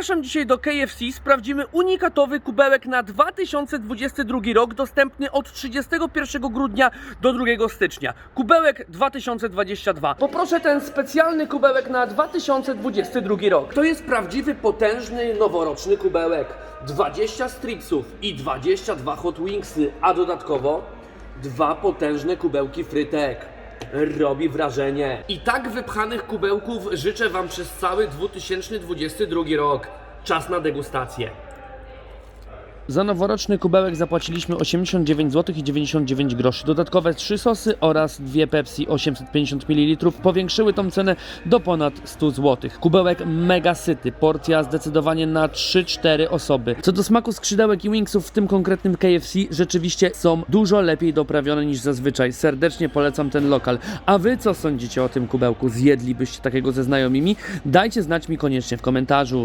Zapraszam dzisiaj do KFC, sprawdzimy unikatowy kubełek na 2022 rok, dostępny od 31 grudnia do 2 stycznia. Kubełek 2022. Poproszę ten specjalny kubełek na 2022 rok. To jest prawdziwy, potężny, noworoczny kubełek. 20 stripsów i 22 hot wingsy, a dodatkowo dwa potężne kubełki frytek. Robi wrażenie. I tak wypchanych kubełków życzę Wam przez cały 2022 rok. Czas na degustację. Za noworoczny kubełek zapłaciliśmy 89 zł i 99 groszy. Dodatkowe 3 sosy oraz dwie Pepsi 850 ml powiększyły tą cenę do ponad 100 zł. Kubełek mega syty, porcja zdecydowanie na 3-4 osoby. Co do smaku skrzydełek i wingsów w tym konkretnym KFC rzeczywiście są dużo lepiej doprawione niż zazwyczaj. Serdecznie polecam ten lokal. A wy co sądzicie o tym kubełku? Zjedlibyście takiego ze znajomymi? Dajcie znać mi koniecznie w komentarzu.